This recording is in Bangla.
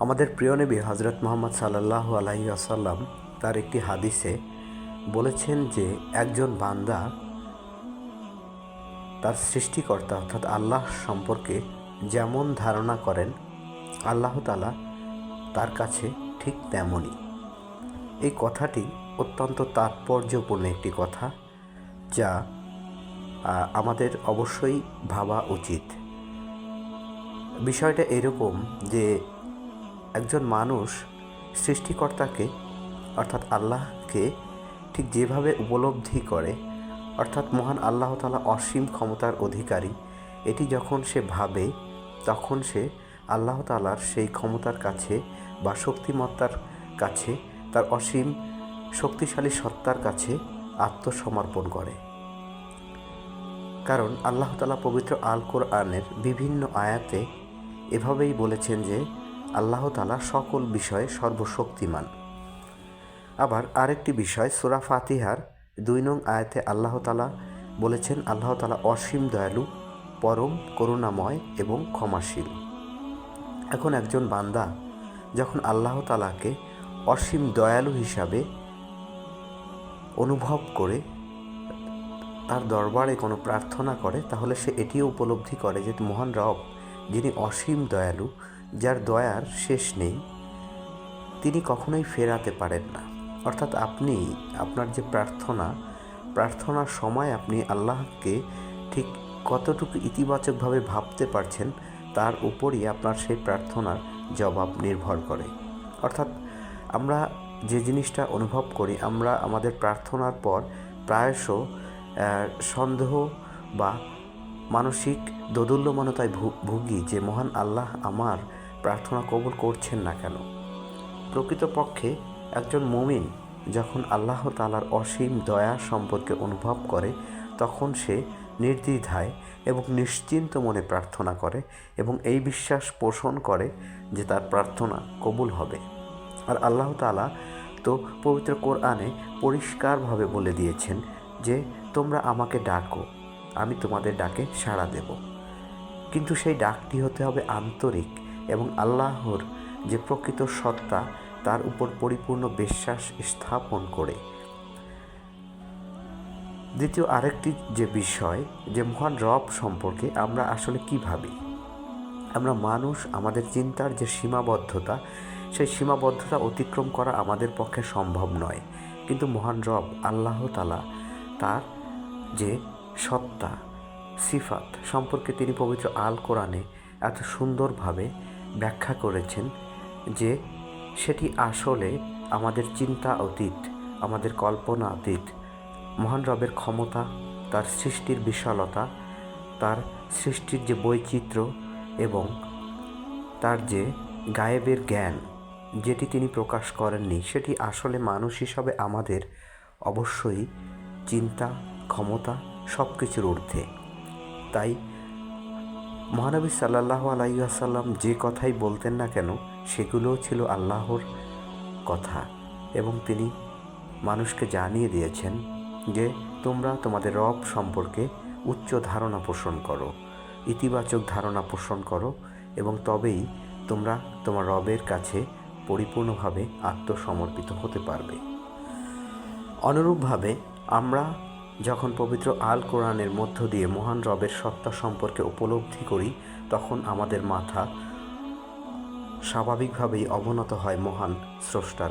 আমাদের প্রিয় নবী হজরত মোহাম্মদ সাল্লাহ আলহি আসাল্লাম তার একটি হাদিসে বলেছেন যে একজন বান্দা তার সৃষ্টিকর্তা অর্থাৎ আল্লাহ সম্পর্কে যেমন ধারণা করেন, আল্লাহ তালা তার কাছে ঠিক তেমনই। এই কথাটি অত্যন্ত তাৎপর্যপূর্ণ একটি কথা যা আমাদের অবশ্যই ভাবা উচিত। বিষয়টা এরকম যে একজন মানুষ সৃষ্টিকর্তাকে, অর্থাৎ আল্লাহকে, ঠিক যেভাবে উপলব্ধি করে, অর্থাৎ মহান আল্লাহ তালা অসীম ক্ষমতার অধিকারী, এটি যখন সে ভাবে, তখন সে আল্লাহ তালার সেই ক্ষমতার কাছে বা শক্তিমত্তার কাছে, তার অসীম শক্তিশালী সত্তার কাছে আত্মসমর্পণ করে। কারণ আল্লাহ তালা পবিত্র আল কোরআনের বিভিন্ন আয়াতে এভাবেই বলেছেন যে আল্লাহ তালা সকল বিষয়ে সর্বশক্তিমান। আবার আরেকটি বিষয়, সুরা ফাতিহার দুই নং আয়াতে আল্লাহ তালা বলেছেন, আল্লাহ তালা অসীম দয়ালু, পরম করুণাময় এবং ক্ষমাশীল। এখন একজন বান্দা যখন আল্লাহ তালাকে অসীম দয়ালু হিসাবে অনুভব করে, তার দরবারে কোনো প্রার্থনা করে, তাহলে সে এটিও উপলব্ধি করে যে মহান রব যিনি অসীম দয়ালু যার দয়ার শেষ নেই, তিনি কখনোই ফেরাতে পারেন না। অর্থাৎ আপনি, আপনার যে প্রার্থনা, প্রার্থনার সময় আপনি আল্লাহকে ঠিক কতটুকু ইতিবাচকভাবে ভাবতে পারছেন, তার উপরই আপনার সেই প্রার্থনার জবাব নির্ভর করে। অর্থাৎ আমরা যে জিনিসটা অনুভব করি, আমরা আমাদের প্রার্থনার পর প্রায়শ সন্দেহ বা মানসিক দোদুল্যমানতায় ভুগি যে মহান আল্লাহ আমার প্রার্থনা কবুল করছেন না কেন? প্রকৃতপক্ষে একজন মুমিন যখন আল্লাহ তালার অসীম দয়া সম্পর্কে অনুভব করে, তখন সে নির্দ্বিধায় এবং নিশ্চিন্ত মনে প্রার্থনা করে এবং এই বিশ্বাস পোষণ করে যে তার প্রার্থনা কবুল হবে। আর আল্লাহ তালা তো পবিত্র কোরআনে পরিষ্কারভাবে বলে দিয়েছেন যে, তোমরা আমাকে ডাকো, আমি তোমাদের ডাকে সাড়া দেব। কিন্তু সেই ডাকটি হতে হবে আন্তরিক এবং আল্লাহর যে প্রকৃত সত্তা, তার উপর পরিপূর্ণ বিশ্বাস স্থাপন করে। দ্বিতীয় আরেকটি যে বিষয়, যে মহান রব সম্পর্কে আমরা আসলে কি ভাবি? আমরা মানুষ, আমাদের চিন্তার যে সীমাবদ্ধতা, সেই সীমাবদ্ধতা অতিক্রম করা আমাদের পক্ষে সম্ভব নয়। কিন্তু মহান রব, আল্লাহ তালা তার যে সত্তা, সিফাত সম্পর্কে তিনি পবিত্র আল কোরআনে এত সুন্দরভাবে ব্যাখ্যা করেছেন যে সেটি আসলে আমাদের চিন্তা অতীত, আমাদের কল্পনা অতীত, মহান রবের ক্ষমতা, তার সৃষ্টির বিশালতা, তার সৃষ্টির যে বৈচিত্র্য এবং তার যে গায়েবের জ্ঞান, যেটি তিনি প্রকাশ করেননি, সেটি আসলে মানুষ হিসাবে আমাদের অবশ্যই চিন্তা, ক্ষমতা সব কিছুর ঊর্ধ্বে। তাই মহানবী সাল্লাহ আলাইসাল্লাম যে কথাই বলতেন না কেন, সেগুলোও ছিল আল্লাহর কথা এবং তিনি মানুষকে জানিয়ে দিয়েছেন যে তোমরা তোমাদের রব সম্পর্কে উচ্চ ধারণা পোষণ করো, ইতিবাচক ধারণা পোষণ করো এবং তবেই তোমরা তোমার রবের কাছে পরিপূর্ণভাবে আত্মসমর্পিত হতে পারবে। অনুরূপভাবে আমরা যখন পবিত্র আল কোরআনের মধ্য দিয়ে মহান রবের সত্তা সম্পর্কে উপলব্ধি করি, তখন আমাদের মাথা স্বাভাবিকভাবেই অবনত হয় মহান স্রষ্টার